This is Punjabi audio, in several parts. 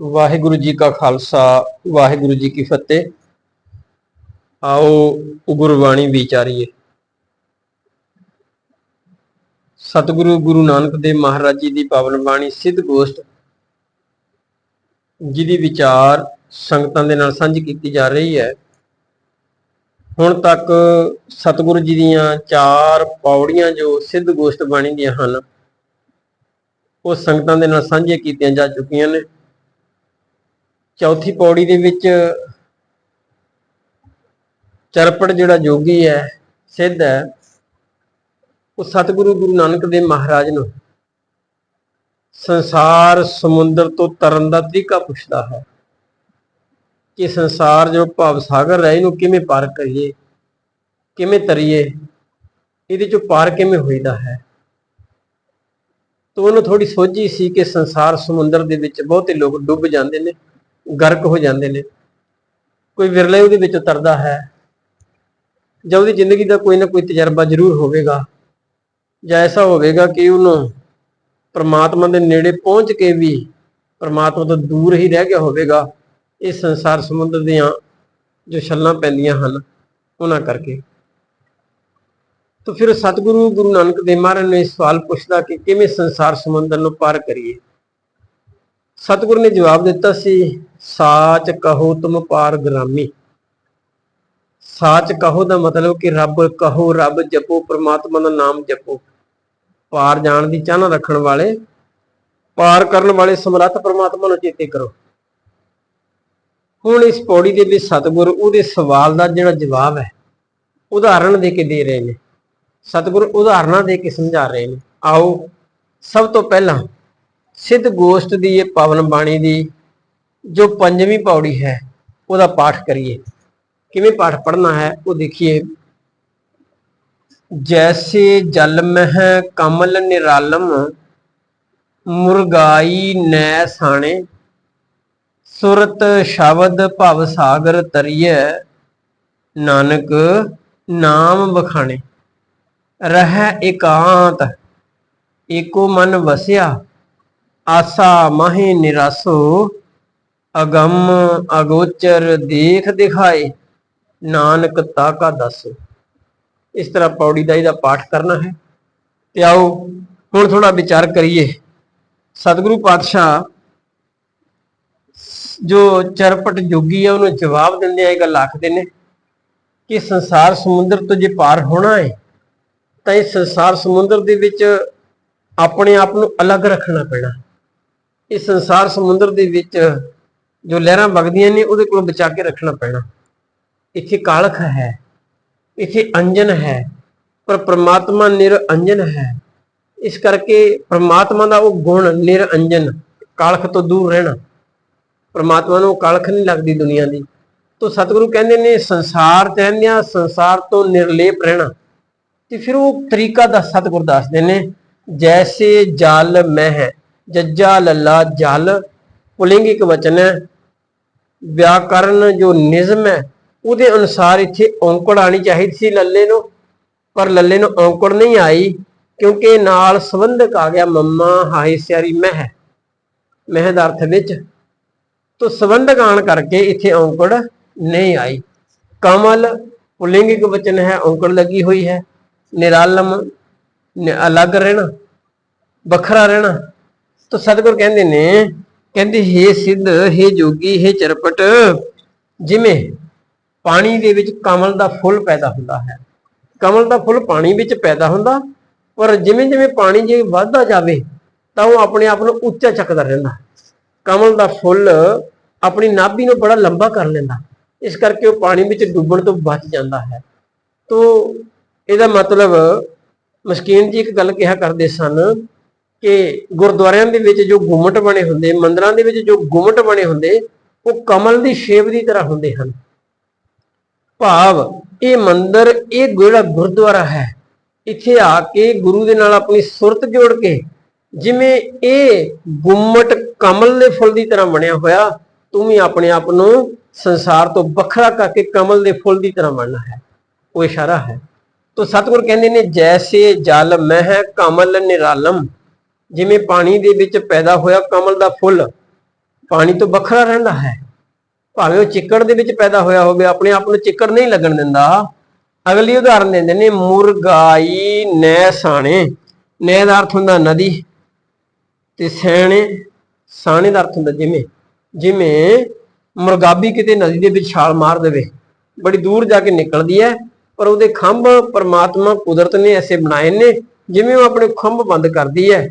ਵਾਹਿਗੁਰੂ ਜੀ ਕਾ ਖਾਲਸਾ, ਵਾਹਿਗੁਰੂ ਜੀ ਕੀ ਫਤਿਹ। ਆਓ ਗੁਰਬਾਣੀ ਵਿਚਾਰੀਏ। ਸਤਿਗੁਰੂ ਗੁਰੂ ਨਾਨਕ ਦੇਵ ਮਹਾਰਾਜ ਜੀ ਦੀ ਪਾਵਨ ਬਾਣੀ ਸਿੱਧ ਗੋਸ਼ਟ, ਜਿਹਦੀ ਵਿਚਾਰ ਸੰਗਤਾਂ ਦੇ ਨਾਲ ਸਾਂਝੀ ਕੀਤੀ ਜਾ ਰਹੀ ਹੈ। ਹੁਣ ਤੱਕ ਸਤਿਗੁਰੂ ਜੀ ਦੀਆਂ ਚਾਰ ਪੌੜੀਆਂ ਜੋ ਸਿੱਧ ਗੋਸ਼ਟ ਬਾਣੀ ਦੀਆਂ ਹਨ, ਉਹ ਸੰਗਤਾਂ ਦੇ ਨਾਲ ਸਾਂਝੀਆਂ ਕੀਤੀਆਂ ਜਾ ਚੁੱਕੀਆਂ ਨੇ। ਚੌਥੀ ਪੌੜੀ ਦੇ ਵਿੱਚ ਚਰਪੜ ਜਿਹੜਾ ਜੋਗੀ ਹੈ, ਸਿੱਧ ਹੈ, ਉਹ ਸਤਿਗੁਰੂ ਗੁਰੂ ਨਾਨਕ ਦੇਵ ਮਹਾਰਾਜ ਨੂੰ ਸੰਸਾਰ ਸਮੁੰਦਰ ਤੋਂ ਤਰਨ ਦਾ ਤਰੀਕਾ ਪੁੱਛਦਾ ਹੈ ਕਿ ਸੰਸਾਰ ਜੋ ਭਵ ਸਾਗਰ ਹੈ, ਇਹਨੂੰ ਕਿਵੇਂ ਪਾਰ ਕਰੀਏ, ਕਿਵੇਂ ਤਰੀਏ, ਇਹਦੇ ਚੋਂ ਪਾਰ ਕਿਵੇਂ ਹੋਈਦਾ ਹੈ? ਤਾਂ ਉਹਨੂੰ ਥੋੜੀ ਸੋਝੀ ਸੀ ਕਿ ਸੰਸਾਰ ਸਮੁੰਦਰ ਦੇ ਵਿੱਚ ਬਹੁਤੇ ਲੋਕ ਡੁੱਬ ਜਾਂਦੇ ਨੇ। ਗਰਕ ਹੋ ਜਾਂਦੇ ਨੇ। ਕੋਈ ਵਿਰਲੇ ਉਹਦੇ ਵਿੱਚ ਉਤਰਦਾ ਹੈ। ਜਾਂ ਉਹਦੀ ਜ਼ਿੰਦਗੀ ਦਾ ਕੋਈ ਨਾ ਕੋਈ ਤਜਰਬਾ ਜ਼ਰੂਰ ਹੋਵੇਗਾ। ਜਾਂ ਐਸਾ ਹੋਵੇਗਾ ਕਿ ਉਹਨੂੰ ਪਰਮਾਤਮਾ ਦੇ ਨੇੜੇ ਪਹੁੰਚ ਕੇ ਵੀ ਪਰਮਾਤਮਾ ਤੋਂ ਦੂਰ ਹੀ ਰਹਿ ਗਿਆ ਹੋਵੇਗਾ। ਇਹ ਸੰਸਾਰ ਸਮੁੰਦਰ ਦੀਆਂ ਜੋ ਛੱਲਾਂ ਪੈਂਦੀਆਂ ਹਨ, ਉਹਨਾਂ ਕਰਕੇ। ਤਾਂ ਫਿਰ ਸਤਿਗੁਰੂ ਗੁਰੂ ਨਾਨਕ ਦੇਵ ਮਹਾਰਾਜ ਨੇ ਸਵਾਲ ਪੁੱਛਦਾ ਕਿ ਕਿਵੇਂ ਸੰਸਾਰ ਸਮੁੰਦਰ ਨੂੰ ਪਾਰ ਕਰੀਏ? ਸਤਿਗੁਰੂ ਨੇ ਜਵਾਬ ਦਿੱਤਾ ਸੀ ਸਾਚ ਕਹੋ ਤੁਮ ਪਾਰ ਗ੍ਰਾਮੀ। ਸਾਚ ਕਹੋ ਦਾ ਮਤਲਬ ਕਿ ਰੱਬ ਕਹੋ, ਰੱਬ ਜਪੋ, ਪ੍ਰਮਾਤਮਾ ਦਾ ਨਾਮ ਜਪੋ। ਪਾਰ ਜਾਣ ਦੀ ਚਾਹਨਾ ਰੱਖਣ ਵਾਲੇ, ਪਾਰ ਕਰਨ ਵਾਲੇ ਸਮਰੱਥ ਪ੍ਰਮਾਤਮਾ ਨੂੰ ਚੇਤੇ ਕਰੋ। ਹੁਣ ਇਸ ਪੌੜੀ ਦੇ ਵਿੱਚ ਸਤਿਗੁਰ ਉਹਦੇ ਸਵਾਲ ਦਾ ਜਿਹੜਾ ਜਵਾਬ ਹੈ, ਉਦਾਹਰਣ ਦੇ ਕੇ ਦੇ ਰਹੇ ਨੇ। ਸਤਿਗੁਰ ਉਦਾਹਰਣਾਂ ਦੇ ਕੇ ਸਮਝਾ ਰਹੇ ਨੇ। ਆਓ ਸਭ ਤੋਂ ਪਹਿਲਾਂ ਸਿੱਧ ਗੋਸ਼ਟ ਦੀ ਇਹ ਪਾਵਨ ਬਾਣੀ ਦੀ ਜੋ ਪੰਜਵੀਂ ਪੌੜੀ ਹੈ, ਉਹਦਾ ਪਾਠ ਕਰੀਏ। ਕਿਵੇਂ ਪਾਠ ਪੜਨਾ ਹੈ, ਉਹ ਦੇਖੀਏ। ਜੈਸੇ ਜਲ ਮਹਿ ਕਮਲ ਨਿਰਾਲਮ, ਮੁਰਗਾਈ ਨੈ ਸਾਣੇ। ਸੁਰਤ ਸ਼ਬਦ ਭਵ ਸਾਗਰ ਤਰੀਏ ਨਾਨਕ ਨਾਮ ਬਖਾਣੇ ਰਹਿ ਇਕਾਂਤ, ਏਕੋ ਮਨ ਵਸਿਆ, ਆਸਾ ਮਾਹੇ ਨਿਰਾਸੋ। ਅਗੰਮ ਅਗੋਚਰ ਦੇਖ ਦਿਖਾਏ, ਨਾਨਕ ਤਾਕਾ ਦੱਸ। ਇਸ ਤਰ੍ਹਾਂ ਪੌੜੀ ਦਾ ਇਹਦਾ ਪਾਠ ਕਰਨਾ ਹੈ। ਤੇ ਆਓ ਹੁਣ ਥੋੜਾ ਵਿਚਾਰ ਕਰੀਏ। ਸਤਿਗੁਰੂ ਪਾਤਸ਼ਾਹ ਜੋ ਚਰਪਟ ਜੋਗੀ ਆ, ਉਹਨੂੰ ਜਵਾਬ ਦਿੰਦੇ ਆ, ਇਹ ਗੱਲ ਆਖਦੇ ਨੇ ਕਿ ਸੰਸਾਰ ਸਮੁੰਦਰ ਤੋਂ ਜੇ ਪਾਰ ਹੋਣਾ ਹੈ ਤਾਂ ਇਹ ਸੰਸਾਰ ਸਮੁੰਦਰ ਦੇ ਵਿੱਚ ਆਪਣੇ ਆਪ ਨੂੰ ਅਲੱਗ ਰੱਖਣਾ ਪੈਣਾ। ਇਹ ਸੰਸਾਰ ਸਮੁੰਦਰ ਦੇ ਵਿੱਚ ਜੋ ਲਹਿਰਾਂ ਵਗਦੀਆਂ ਨੇ, ਉਹਦੇ ਕੋਲੋਂ ਬਚਾ ਕੇ ਰੱਖਣਾ ਪੈਣਾ। ਇੱਥੇ ਕਾਲਖ ਹੈ, ਇੱਥੇ ਅੰਜਨ ਹੈ, ਪਰ ਪ੍ਰਮਾਤਮਾ ਨਿਰਅੰਜਨ ਹੈ। ਇਸ ਕਰਕੇ ਪ੍ਰਮਾਤਮਾ ਦਾ ਉਹ ਗੁਣ ਨਿਰਅੰਜਨ ਕਾਲਖ ਤੋਂ ਦੂਰ ਰਹਿਣਾ। ਪ੍ਰਮਾਤਮਾ ਨੂੰ ਕਾਲਖ ਨਹੀਂ ਲੱਗਦੀ ਦੁਨੀਆ ਦੀ। ਤੋਂ ਸਤਿਗੁਰੂ ਕਹਿੰਦੇ ਨੇ, ਸੰਸਾਰ ਚ ਰਹਿੰਦਿਆਂ ਸੰਸਾਰ ਤੋਂ ਨਿਰਲੇਪ ਰਹਿਣਾ। ਤੇ ਫਿਰ ਉਹ ਤਰੀਕਾ ਦਾ ਸਤਿਗੁਰ ਦੱਸਦੇ ਨੇ, ਜੈਸੇ ਜਲ ਮਹਿ, ਜੱਜਾ ਲੱਲਾ ਜਲ ਪੁਲਿੰਗ ਇੱਕ ਵਚਨ ਹੈ। ਵਿਆਕਰਨ ਜੋ ਨਿਯਮ ਹੈ, ਉਹਦੇ ਅਨੁਸਾਰ ਇੱਥੇ ਔਂਕੜ ਆਣੀ ਚਾਹੀਦੀ ਸੀ ਲੱਲੇ ਨੂੰ, ਪਰ ਲੱਲੇ ਨੂੰ ਔਂਕੜ ਨਹੀਂ ਆਈ, ਕਿਉਂਕਿ ਨਾਲ ਸੰਬੰਧਕ ਆ ਗਿਆ ਮੰਮਾ ਹਾਈ ਸਿਆਰੀ ਮਹਿ। ਮਹਿ ਦਾ ਅਰਥ ਵਿੱਚ ਤੋਂ ਸੰਬੰਧਕ ਆਣ ਕਰਕੇ ਇੱਥੇ ਔਂਕੜ ਨਹੀਂ ਆਈ। ਕਮਲ ਪੁਲਿੰਗਿਕ ਵਚਨ ਹੈ, ਔਂਕੜ ਲੱਗੀ ਹੋਈ ਹੈ। ਨਿਰਾਲਮ ਅਲੱਗ ਰਹਿਣਾ, ਵੱਖਰਾ ਰਹਿਣਾ। ਤਾਂ ਸਤਿਗੁਰ ਕਹਿੰਦੇ ਨੇ ਕਹਿੰਦੇ, ਹੇ ਸਿੱਧ, ਹੇ ਜੋਗੀ, ਹੇ ਚਰਪਟ, ਜਿਵੇਂ ਪਾਣੀ ਦੇ ਵਿੱਚ ਕਮਲ ਦਾ ਫੁੱਲ ਪੈਦਾ ਹੁੰਦਾ ਹੈ। ਕਮਲ ਦਾ ਫੁੱਲ ਪਾਣੀ ਵਿੱਚ ਪੈਦਾ ਹੁੰਦਾ, ਪਰ ਜਿਵੇਂ ਜਿਵੇਂ ਪਾਣੀ ਜੇ ਵੱਧਦਾ ਜਾਵੇ, ਤਾਂ ਉਹ ਆਪਣੇ ਆਪ ਨੂੰ ਉੱਚਾ ਚੱਕਦਾ ਰਹਿੰਦਾ ਕਮਲ ਦਾ ਫੁੱਲ ਆਪਣੀ ਨਾਭੀ ਨੂੰ ਬੜਾ ਲੰਬਾ ਕਰ ਲੈਂਦਾ ਇਸ ਕਰਕੇ ਉਹ ਪਾਣੀ ਵਿੱਚ ਡੁੱਬਣ ਤੋਂ ਬਚ ਜਾਂਦਾ ਹੈ। ਤੋ ਇਹਦਾ ਮਤਲਬ ਮਸਕੀਨ ਜੀ ਇੱਕ ਗੱਲ ਕਿਹਾ ਕਰਦੇ ਸਨ ਕਿ ਗੁਰਦੁਆਰਿਆਂ ਦੇ ਵਿੱਚ ਜੋ ਗੁੰਮਟ ਬਣੇ ਹੁੰਦੇ, ਮੰਦਰਾਂ ਦੇ ਵਿੱਚ ਜੋ ਗੁੰਮਟ ਬਣੇ ਹੁੰਦੇ, ਉਹ ਕਮਲ ਦੀ ਸ਼ੇਪ ਦੀ ਤਰ੍ਹਾਂ ਹੁੰਦੇ ਹਨ। ਭਾਵ ਇਹ ਮੰਦਰ, ਇਹ ਜਿਹੜਾ ਗੁਰਦੁਆਰਾ ਹੈ, ਇੱਥੇ ਆ ਕੇ ਗੁਰੂ ਦੇ ਨਾਲ ਆਪਣੀ ਸੁਰਤ ਜੋੜ ਕੇ, ਜਿਵੇਂ ਇਹ ਗੁੰਮਟ ਕਮਲ ਦੇ ਫੁੱਲ ਦੀ ਤਰ੍ਹਾਂ ਬਣਿਆ ਹੋਇਆ, ਤੂੰ ਵੀ ਆਪਣੇ ਆਪ ਨੂੰ ਸੰਸਾਰ ਤੋਂ ਵੱਖਰਾ ਕਰਕੇ ਕਮਲ ਦੇ ਫੁੱਲ ਦੀ ਤਰ੍ਹਾਂ ਬਣਨਾ ਹੈ। ਉਹ ਇਸ਼ਾਰਾ ਹੈ। ਤੋ ਸਤਿਗੁਰ ਕਹਿੰਦੇ ਨੇ, ਜੈਸੇ ਜਲ ਮਹਿ ਕਮਲ ਨਿਰਾਲਮ ਜਿਵੇਂ ਪਾਣੀ ਦੇ ਵਿੱਚ ਪੈਦਾ ਹੋਇਆ ਕਮਲ ਦਾ ਫੁੱਲ, ਪਾਣੀ ਤੋਂ ਵੱਖਰਾ ਰਹਿੰਦਾ ਹੈ। ਭਾਵੇਂ ਉਹ ਚਿੱਕੜ ਦੇ ਵਿੱਚ ਪੈਦਾ ਹੋਇਆ ਹੋਵੇ, ਆਪਣੇ ਆਪ ਨੂੰ ਚਿੱਕੜ ਨਹੀਂ ਲੱਗਣ ਦਿੰਦਾ। ਅਗਲੀ ਉਦਾਹਰਨ ਦਿੰਦੇ ਨੇ, ਮੁਰਗਾਈ ਨੈ ਸਾਣੇ ਨੈ ਦਾ ਅਰਥ ਹੁੰਦਾ ਨਦੀ ਤੇ ਸੈਣੇ ਸਾਣੇ ਦਾ ਅਰਥ ਹੁੰਦਾ ਜਿਵੇਂ ਜਿਵੇਂ ਮੁਰਗਾਬੀ ਕਿਤੇ ਨਦੀ ਦੇ ਵਿੱਚ ਛਾਲ ਮਾਰ ਦੇਵੇ। ਬੜੀ ਦੂਰ ਜਾ ਕੇ ਨਿਕਲਦੀ ਹੈ, ਪਰ ਉਹਦੇ ਖੰਭ ਪਰਮਾਤਮਾ ਕੁਦਰਤ ਨੇ ਐਸੇ ਬਣਾਏ ਨੇ, ਜਿਵੇਂ ਉਹ ਆਪਣੇ ਖੰਭ ਬੰਦ ਕਰਦੀ ਹੈ।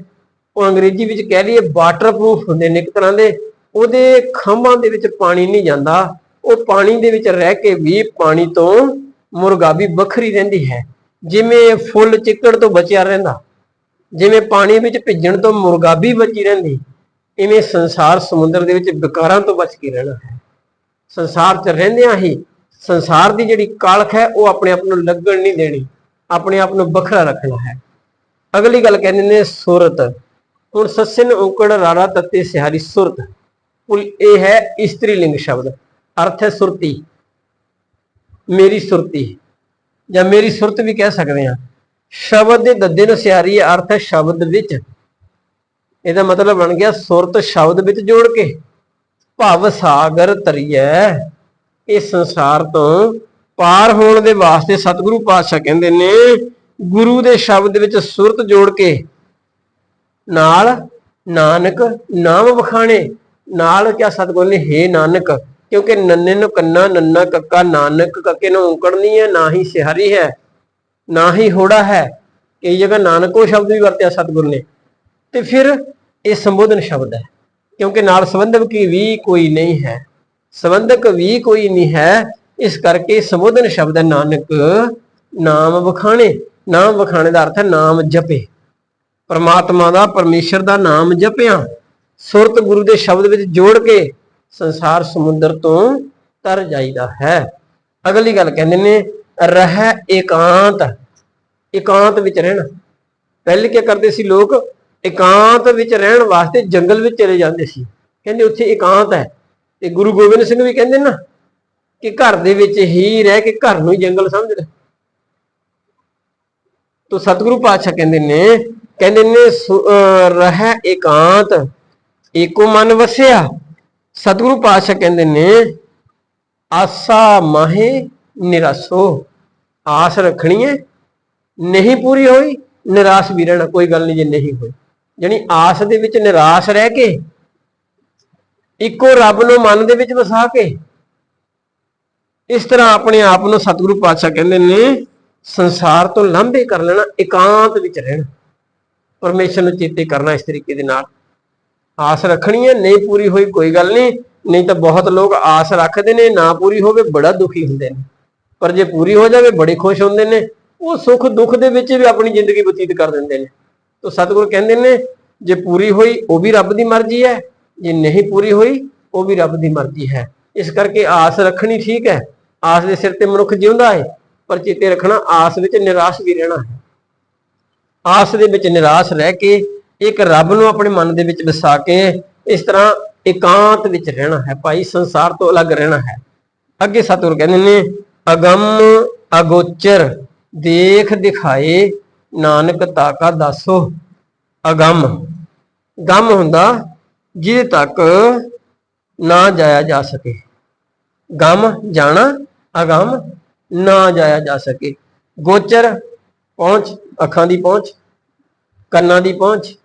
ਉਹ ਅੰਗਰੇਜ਼ੀ ਵਿੱਚ ਕਹਿ ਲਈਏ ਵਾਟਰਪ੍ਰੂਫ ਹੁੰਦੇ ਨੇ ਇੱਕ ਤਰ੍ਹਾਂ ਦੇ, ਉਹਦੇ ਖੰਭਾਂ ਦੇ ਵਿੱਚ ਪਾਣੀ ਨਹੀਂ ਜਾਂਦਾ, ਉਹ ਪਾਣੀ ਦੇ ਵਿੱਚ ਰਹਿ ਕੇ ਵੀ ਪਾਣੀ ਤੋਂ ਮੁਰਗਾਬੀ ਵੱਖਰੀ ਰਹਿੰਦੀ ਹੈ। ਜਿਵੇਂ ਫੁੱਲ ਚਿੱਕੜ ਤੋਂ ਬਚਿਆ ਰਹਿੰਦਾ, ਜਿਵੇਂ ਪਾਣੀ ਵਿੱਚ ਭਿੱਜਣ ਤੋਂ ਮੁਰਗਾਬੀ ਬਚੀ ਰਹਿੰਦੀ, ਇਵੇਂ ਸੰਸਾਰ ਸਮੁੰਦਰ ਦੇ ਵਿੱਚ ਵਿਕਾਰਾਂ ਤੋਂ ਬਚ ਕੇ ਰਹਿਣਾ ਹੈ। ਸੰਸਾਰ 'ਚ ਰਹਿੰਦਿਆਂ ਹੀ ਸੰਸਾਰ ਦੀ ਜਿਹੜੀ ਕਾਲਖ ਹੈ, ਉਹ ਆਪਣੇ ਆਪ ਨੂੰ ਲੱਗਣ ਨਹੀਂ ਦੇਣੀ, ਆਪਣੇ ਆਪ ਨੂੰ ਵੱਖਰਾ ਰੱਖਣਾ ਹੈ। ਅਗਲੀ ਗੱਲ ਕਹਿੰਦੇ ਨੇ ਸੂਰਤ। ਹੁਣ ਸੱਸਿਨ ਔਕੜ ਰਾਰਾ ਤੱਤੇ ਸਿਹਾਰੀ ਸੁਰਤ। ਕੁਲ ਇਹ ਹੈ ਇਸਤਰੀ ਲਿੰਗ ਸ਼ਬਦ। ਅਰਥ ਹੈ ਸੁਰਤੀ। ਮੇਰੀ ਸੁਰਤੀ। ਜਾਂ ਮੇਰੀ ਸੁਰਤ ਵੀ ਕਹਿ ਸਕਦੇ ਹਾਂ। ਸ਼ਬਦ ਦੇ ਦੱਦੇ ਨੂੰ ਸਿਹਾਰੀ ਅਰਥ ਹੈ ਸ਼ਬਦ ਵਿੱਚ। ਇਹਦਾ ਮਤਲਬ ਬਣ ਗਿਆ ਸੁਰਤ ਸ਼ਬਦ ਵਿੱਚ ਜੋੜ ਕੇ। ਭਵ ਸਾਗਰ ਤਰੀਐ। ਇਹ ਸੰਸਾਰ ਤੋਂ ਪਾਰ ਹੋਣ ਦੇ ਵਾਸਤੇ ਸਤਿਗੁਰੂ ਪਾਤਸ਼ਾਹ ਕਹਿੰਦੇ ਨੇ, ਗੁਰੂ ਦੇ ਸ਼ਬਦ ਵਿੱਚ ਸੁਰਤ ਜੋੜ ਕੇ ਨਾਲ ਨਾਨਕ ਨਾਮ ਵਖਾਣੇ। ਨਾਲ ਕਿਆ ਸਤਿਗੁਰੂ ਨੇ, ਹੇ ਨਾਨਕ, ਕਿਉਂਕਿ ਨੰਨੇ ਨੂੰ ਕੰਨਾ, ਨੰਨਾ ਕੱਕਾ, ਨਾਨਕ ਕੱਕੇ ਨੂੰ ਔਂਕੜ ਹੈ, ਨਾ ਹੀ ਸਿਹਾਰੀ ਹੈ, ਨਾ ਹੀ ਹੋੜਾ ਹੈ। ਕਈ ਜਗ੍ਹਾ ਨਾਨਕੋ ਸ਼ਬਦ ਵੀ ਵਰਤਿਆ ਸਤਿਗੁਰੂ ਨੇ। ਤੇ ਫਿਰ ਇਹ ਸੰਬੋਧਨ ਸ਼ਬਦ ਹੈ, ਕਿਉਂਕਿ ਨਾਲ ਸੰਬੰਧਕ ਕੀ ਵੀ ਕੋਈ ਨਹੀਂ ਹੈ। ਸੰਬੰਧਕ ਵੀ ਕੋਈ ਨਹੀਂ ਹੈ, ਇਸ ਕਰਕੇ ਸੰਬੋਧਨ ਸ਼ਬਦ ਹੈ ਨਾਨਕ, ਨਾਮ ਵਖਾਣੇ। ਨਾਮ ਵਖਾਣੇ ਦਾ ਅਰਥ ਹੈ ਨਾਮ ਜਪੇ। ਪਰਮਾਤਮਾ ਦਾ, ਪਰਮੇਸ਼ਰ ਦਾ ਨਾਮ ਜਪਿਆ। ਸੁਰਤ ਗੁਰੂ ਦੇ ਸ਼ਬਦ ਵਿੱਚ ਜੋੜ ਕੇ ਸੰਸਾਰ ਸਮੁੰਦਰ ਤੋਂ ਤਰ ਜਾਈਦਾ ਹੈ। ਅਗਲੀ ਗੱਲ ਕਹਿੰਦੇ ਨੇ, ਰਹਿ ਇਕਾਂਤ। ਇਕਾਂਤ ਵਿੱਚ ਰਹਿਣਾ। ਪਹਿਲੇ ਕੀ ਕਰਦੇ ਸੀ ਲੋਕ? ਇਕਾਂਤ ਵਿੱਚ ਰਹਿਣ ਵਾਸਤੇ ਜੰਗਲ ਵਿੱਚ ਚਲੇ ਜਾਂਦੇ ਸੀ। ਕਹਿੰਦੇ ਉੱਥੇ ਇਕਾਂਤ ਹੈ। ਤੇ ਗੁਰੂ ਗੋਬਿੰਦ ਸਿੰਘ ਵੀ ਕਹਿੰਦੇ ਨਾ ਕਿ ਘਰ ਦੇ ਵਿੱਚ ਹੀ ਰਹਿ ਕੇ ਘਰ ਨੂੰ ਹੀ ਜੰਗਲ ਸਮਝ ਲੈ ਤੋ ਸਤਿਗੁਰੂ ਪਾਤਸ਼ਾਹ ਕਹਿੰਦੇ ਨੇ ਕਹਿੰਦੇ ਨੇ ਸੁ- ਰਹਿ ਇਕਾਂਤ, ਏਕੋ ਮਨ ਵਸਿਆ। ਸਤਿਗੁਰੂ ਪਾਤਸ਼ਾਹ ਕਹਿੰਦੇ ਨੇ, ਆਸਾ ਮਾਹੇ ਨਿਰਾਸੋ, ਆਸ ਰੱਖਣੀ ਹੈ, ਨਹੀਂ ਪੂਰੀ ਹੋਈ, ਨਿਰਾਸ਼ ਵੀ ਰਹਿਣਾ, ਕੋਈ ਗੱਲ ਨਹੀਂ ਜੇ ਨਹੀਂ ਹੋਈ। ਜਾਣੀ ਆਸ ਦੇ ਵਿੱਚ ਨਿਰਾਸ਼ ਰਹਿ ਕੇ, ਇੱਕੋ ਰੱਬ ਨੂੰ ਮਨ ਦੇ ਵਿੱਚ ਵਸਾ ਕੇ, ਇਸ ਤਰ੍ਹਾਂ ਆਪਣੇ ਆਪ ਨੂੰ ਸਤਿਗੁਰੂ ਪਾਤਸ਼ਾਹ ਕਹਿੰਦੇ ਨੇ, ਸੰਸਾਰ ਤੋਂ ਲਾਂਭੇ ਕਰ ਲੈਣਾ, ਇਕਾਂਤ ਵਿੱਚ ਰਹਿਣਾ। ਪਰਮੇਸ਼ਰ ਨੂੰ ਚੇਤੇ ਕਰਨਾ ਇਸ ਤਰੀਕੇ ਦੇ ਨਾਲ। ਆਸ ਰੱਖਣੀ ਹੈ, ਨਹੀਂ ਪੂਰੀ ਹੋਈ ਕੋਈ ਗੱਲ ਨਹੀਂ ਨਹੀਂ ਤਾਂ ਬਹੁਤ ਲੋਕ ਆਸ ਰੱਖਦੇ ਨੇ, ਨਾ ਪੂਰੀ ਹੋਵੇ ਬੜਾ ਦੁਖੀ ਹੁੰਦੇ ਨੇ। ਪਰ ਜੇ ਪੂਰੀ ਹੋ ਜਾਵੇ, ਬੜੇ ਖੁਸ਼ ਹੁੰਦੇ ਨੇ, ਉਹ ਸੁੱਖ ਦੁੱਖ ਦੇ ਵਿੱਚ ਵੀ ਆਪਣੀ ਜ਼ਿੰਦਗੀ ਬਤੀਤ ਕਰ ਦਿੰਦੇ ਨੇ। ਤਾਂ ਸਤਿਗੁਰ ਕਹਿੰਦੇ ਨੇ, ਜੇ ਪੂਰੀ ਹੋਈ, ਉਹ ਵੀ ਰੱਬ ਦੀ ਮਰਜ਼ੀ ਹੈ, ਜੇ ਨਹੀਂ ਪੂਰੀ ਹੋਈ, ਉਹ ਵੀ ਰੱਬ ਦੀ ਮਰਜ਼ੀ ਹੈ। ਇਸ ਕਰਕੇ ਆਸ ਰੱਖਣੀ ਠੀਕ ਹੈ, ਆਸ ਦੇ ਸਿਰ ਤੇ ਮਨੁੱਖ ਜਿਉਂਦਾ ਹੈ, ਪਰ ਚੇਤੇ ਰੱਖਣਾ ਆਸ ਵਿੱਚ ਨਿਰਾਸ਼ ਵੀ ਰਹਿਣਾ ਹੈ। ਆਸ ਦੇ ਵਿੱਚ ਨਿਰਾਸ਼ ਰਹਿ ਕੇ ਇੱਕ ਰੱਬ ਨੂੰ ਆਪਣੇ ਮਨ ਦੇ ਵਿੱਚ ਵਸਾ ਕੇ ਇਸ ਤਰ੍ਹਾਂ ਇਕਾਂਤ ਵਿੱਚ ਰਹਿਣਾ ਹੈ ਭਾਈ, ਸੰਸਾਰ ਤੋਂ ਅਲੱਗ ਰਹਿਣਾ ਹੈ। ਅੱਗੇ ਸਤਿਗੁਰ ਕਹਿੰਦੇ ਨੇ, ਅਗੰਮ ਅਗੋਚਰ, ਦੇਖ ਦਿਖਾਏ, ਨਾਨਕ ਤਾਕਾ ਦੱਸੋ। ਅਗੰਮ, ਗਮ ਹੁੰਦਾ ਜਿਹਦੇ ਤੱਕ ਨਾ ਜਾਇਆ ਜਾ ਸਕੇ। ਗਮ ਜਾਣਾ, ਅਗੰਮ ਨਾ ਜਾਇਆ ਜਾ ਸਕੇ। ਗੋਚਰ ਪਹੁੰਚ ਅੱਖਾਂ ਦੀ ਪਹੁੰਚ, ਕੰਨਾਂ ਦੀ ਪਹੁੰਚ,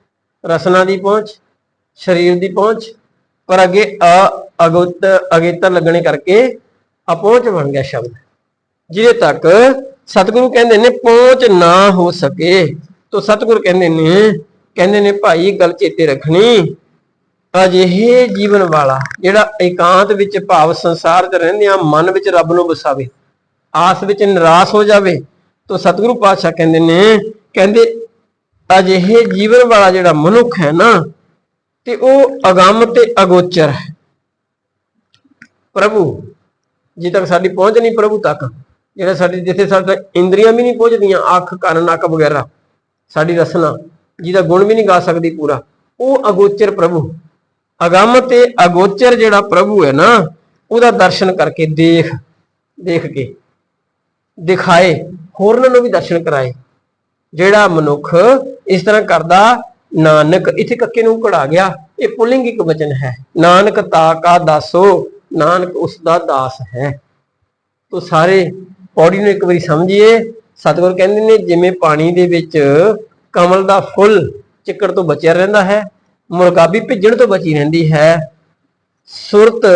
ਰਸਨਾ ਦੀ ਪਹੁੰਚ, ਸਰੀਰ ਦੀ ਪਹੁੰਚ, ਪਰ ਅੱਗੇ ਅ ਅਗੁੱਤ ਅਗੇਤਰ ਲੱਗਣੇ ਕਰਕੇ ਅਪਹੁੰਚ ਬਣ ਗਿਆ ਸ਼ਬਦ। ਜਿਹਦੇ ਤੱਕ ਸਤਿਗੁਰੂ ਕਹਿੰਦੇ ਨੇ ਪਹੁੰਚ ਨਾ ਹੋ ਸਕੇ। ਤੋ ਸਤਿਗੁਰੂ ਕਹਿੰਦੇ ਨੇ ਕਹਿੰਦੇ ਨੇ ਭਾਈ ਗੱਲ ਚੇਤੇ ਰੱਖਣੀ। ਅਜਿਹੇ ਜੀਵਨ ਵਾਲਾ ਜਿਹੜਾ ਇਕਾਂਤ ਵਿੱਚ ਭਾਵ ਸੰਸਾਰ 'ਚ ਰਹਿੰਦਿਆਂ ਮਨ ਵਿੱਚ ਰੱਬ ਨੂੰ ਵਸਾਵੇ, ਆਸ ਵਿੱਚ ਨਿਰਾਸ਼ ਹੋ ਜਾਵੇ ਤੋ ਸਤਿਗੁਰੂ ਪਾਤਸ਼ਾਹ ਕਹਿੰਦੇ ਨੇ, ਕਹਿੰਦੇ ਅਜਿਹੇ ਜੀਵਨ ਵਾਲਾ ਜਿਹੜਾ ਮਨੁੱਖ ਹੈ ਨਾ, ਤੇ ਉਹ ਅਗੰਮ ਤੇ ਅਗੋਚਰ ਹੈ। ਪ੍ਰਭੂ ਜਿੱਥੇ ਤੱਕ ਸਾਡੀ ਪਹੁੰਚ ਨਹੀਂ ਪ੍ਰਭੂ ਤੱਕ। ਜਿਹੜਾ ਸਾਡੀ, ਜਿੱਥੇ ਸਾਡੇ ਇੰਦਰੀਆਂ ਵੀ ਨਹੀਂ ਪਹੁੰਚਦੀਆਂ, ਅੱਖ, ਕੰਨ, ਨੱਕ ਵਗੈਰਾ, ਸਾਡੀ ਰਸਨਾ, ਜਿਹਦਾ ਗੁਣ ਵੀ ਨਹੀਂ ਗਾ ਸਕਦੀ ਪੂਰਾ, ਉਹ ਅਗੋਚਰ ਪ੍ਰਭੂ। ਅਗੰਮ ਤੇ ਅਗੋਚਰ ਜਿਹੜਾ ਪ੍ਰਭੂ ਹੈ ਨਾ, ਉਹਦਾ ਦਰਸ਼ਨ ਕਰਕੇ ਦੇਖ ਦੇਖ ਕੇ। ਦਿਖਾਏ, ਹੋਰਨਾਂ ਨੂੰ ਵੀ ਦਰਸ਼ਨ ਕਰਾਏ। ਜਿਹੜਾ ਮਨੁੱਖ ਇਸ ਤਰ੍ਹਾਂ ਕਰਦਾ, ਨਾਨਕ ਇੱਥੇ ਕੱਕੇ ਨੂੰ ਘੜਾ ਗਿਆ, ਇਹ ਪੁਲਿੰਗ ਇੱਕ ਵਚਨ ਹੈ। ਨਾਨਕ ਤਾ ਕਾ ਦਾਸੋ, ਨਾਨਕ ਉਸ ਦਾ ਦਾਸ ਹੈ। ਤੋ ਸਾਰੇ ਪੌੜੀ ਨੂੰ ਇੱਕ ਵਾਰੀ ਸਮਝੀਏ, ਸਤਿਗੁਰ ਕਹਿੰਦੇ ਨੇ, ਜਿਵੇਂ ਪਾਣੀ ਦੇ ਵਿੱਚ ਕਮਲ ਦਾ ਫੁੱਲ ਚਿੱਕੜ ਤੋਂ ਬਚਿਆ ਰਹਿੰਦਾ ਹੈ, ਮੁਰਗਾਬੀ ਭਿੱਜਣ ਤੋਂ ਬਚੀ ਰਹਿੰਦੀ ਹੈ, ਸੁਰਤ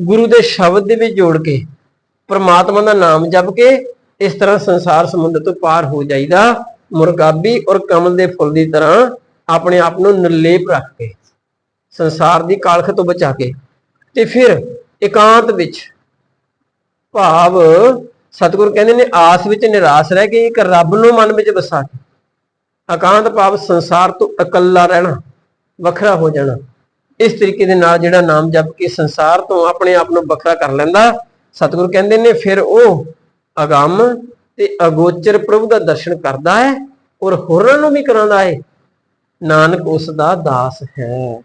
ਗੁਰੂ ਦੇ ਸ਼ਬਦ ਦੇ ਵਿੱਚ ਜੋੜ ਕੇ, ਪਰਮਾਤਮਾ ਦਾ ਨਾਮ ਜਪ ਕੇ ਇਸ ਤਰ੍ਹਾਂ ਸੰਸਾਰ ਸਮੁੰਦਰ ਤੋਂ ਪਾਰ ਹੋ ਜਾਈਦਾ, ਮੁਰਗਾਬੀ ਔਰ ਕਮਲ ਦੇ ਫੁੱਲ ਦੀ ਤਰ੍ਹਾਂ ਆਪਣੇ ਆਪ ਨੂੰ ਨਿਰਲੇਪ ਰੱਖ ਕੇ, ਸੰਸਾਰ ਦੀ ਕਾਲਖ ਤੋਂ ਬਚਾ ਕੇ ਤੇ ਫਿਰ ਇਕਾਂਤ ਵਿੱਚ ਭਾਵ ਸਤਿਗੁਰ ਕਹਿੰਦੇ ਨੇ, ਆਸ ਵਿੱਚ ਨਿਰਾਸ਼ ਰਹਿ ਕੇ ਇੱਕ ਰੱਬ ਨੂੰ ਮਨ ਵਿੱਚ ਵਸਾ ਕੇ, ਇਕਾਂਤ ਭਾਵ ਸੰਸਾਰ ਤੋਂ ਇਕੱਲਾ ਰਹਿਣਾ, ਵੱਖਰਾ ਹੋ ਜਾਣਾ। ਇਸ ਤਰੀਕੇ ਦੇ ਨਾਲ ਜਿਹੜਾ ਨਾਮ ਜਪ ਕੇ ਸੰਸਾਰ ਤੋਂ ਆਪਣੇ ਆਪ ਨੂੰ ਵੱਖਰਾ ਕਰ ਲੈਂਦਾ, ਸਤਿਗੁਰ ਕਹਿੰਦੇ ਨੇ, ਫਿਰ ਉਹ ਅਗੰਮ ਤੇ ਅਗੋਚਰ ਪ੍ਰਭੂ ਦਾ ਦਰਸ਼ਨ ਕਰਦਾ ਹੈ ਔਰ ਹੋਰਾਂ ਨੂੰ ਵੀ ਕਰਾਉਂਦਾ ਹੈ। ਨਾਨਕ ਉਸ ਦਾ ਦਾਸ ਹੈ।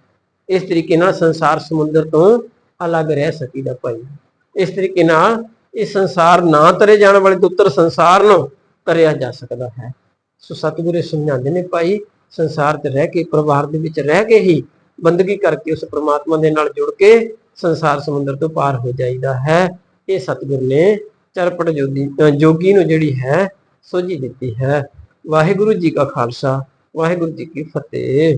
ਇਸ ਤਰੀਕੇ ਨਾਲ ਸੰਸਾਰ ਸਮੁੰਦਰ ਤੋਂ ਅਲੱਗ ਰਹਿ ਸਕੀਦਾ ਭਾਈ। ਇਸ ਤਰੀਕੇ ਨਾਲ ਇਹ ਸੰਸਾਰ ਨਾ ਤਰੇ ਜਾਣ ਵਾਲੇ ਦੁੱਤਰ ਸੰਸਾਰ ਨੂੰ ਤਰਿਆ ਜਾ ਸਕਦਾ ਹੈ। ਸੋ ਸਤਿਗੁਰੇ ਸਮਝਾਉਂਦੇ ਨੇ ਭਾਈ, ਸੰਸਾਰ 'ਚ ਰਹਿ ਕੇ, ਪਰਿਵਾਰ ਦੇ ਵਿੱਚ ਰਹਿ ਕੇ ਹੀ ਬੰਦਗੀ ਕਰਕੇ ਉਸ ਪ੍ਰਮਾਤਮਾ ਦੇ ਨਾਲ ਜੁੜ ਕੇ ਸੰਸਾਰ ਸਮੁੰਦਰ ਤੋਂ ਪਾਰ ਹੋ ਜਾਈਦਾ ਹੈ। ਇਹ ਸਤਿਗੁਰ ਨੇ ਚਰਪਟ ਜੋਗੀ ਜੋਗੀ ਨੂੰ ਜਿਹੜੀ ਹੈ, ਸੋਝੀ ਦਿੱਤੀ ਹੈ। ਵਾਹਿਗੁਰੂ ਜੀ ਕਾ ਖਾਲਸਾ, ਵਾਹਿਗੁਰੂ ਜੀ ਕੀ ਫਤਿਹ।